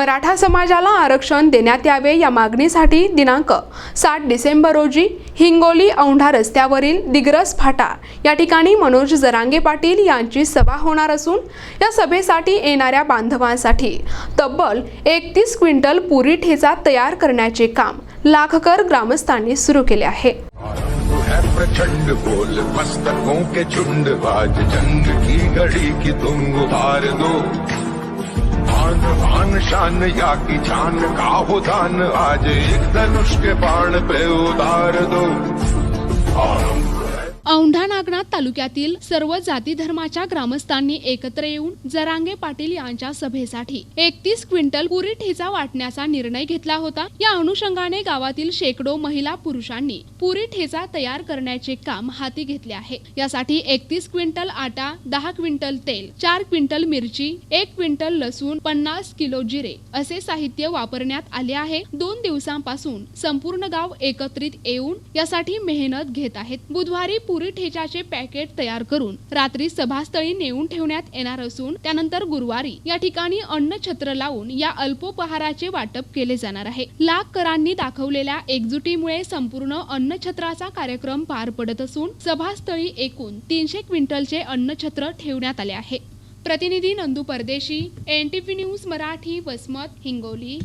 मराठा समाजाला आरक्षण देण्यात यावे या मागणीसाठी दिनांक सात डिसेंबर रोजी हिंगोली औंढा रस्त्यावरील दिग्रस फाटा या ठिकाणी मनोज जरांगे पाटील यांची सभा होणार असून या सभेसाठी येणाऱ्या बांधवांसाठी तब्बल एकतीस क्विंटल पुरी ठेचा तयार करण्याचे काम लाखकर ग्रामस्थांनी सुरू केले आहे. प्रचंड बोल मस्तकों के झुंड बाज जंग की घड़ी की तुम उतार दो. आन आन शान या की जान का हो दान आज एक धनुष के बाण पे उतार दो। आरंभ है औंढा नागनाथ तालुक्यातील सर्व जाती धर्माच्या ग्रामस्थांनी एकत्र येऊन जरांगे पाटील यांच्या सभेसाठी एकतीस क्विंटल पुरी ठेचा वाटण्याचा निर्णय घेतला होता. या अनुषंगाने गावातील शेकडो महिला पुरुषांनी पुरी ठेचा तयार करण्याचे काम हाती घेतले आहे. यासाठी एकतीस क्विंटल आटा दहा क्विंटल तेल चार क्विंटल मिरची एक क्विंटल लसूण पन्नास किलो जिरे असे साहित्य वापरण्यात आले आहे. दोन दिवसांपासून संपूर्ण गाव एकत्रित येऊन यासाठी मेहनत घेत आहेत. बुधवारी पुरी ठेच्याचे पॅकेट तयार करून रात्री सभास्थळी नेऊन ठेवण्यात येणार असून त्यानंतर गुरुवारी या ठिकाणी अन्न छत्र लावून या अल्पोपहाराचे वाटप केले जाणार आहे. लाख करांनी दाखवलेल्या एकजुटीमुळे संपूर्ण अन्नछत्राचा कार्यक्रम पार पडत असून सभास्थळी एकूण तीनशे क्विंटलचे अन्नछत्र ठेवण्यात आले आहे. प्रतिनिधी Nandu Pardeshi N T news Marathi Vasmat Hingoli.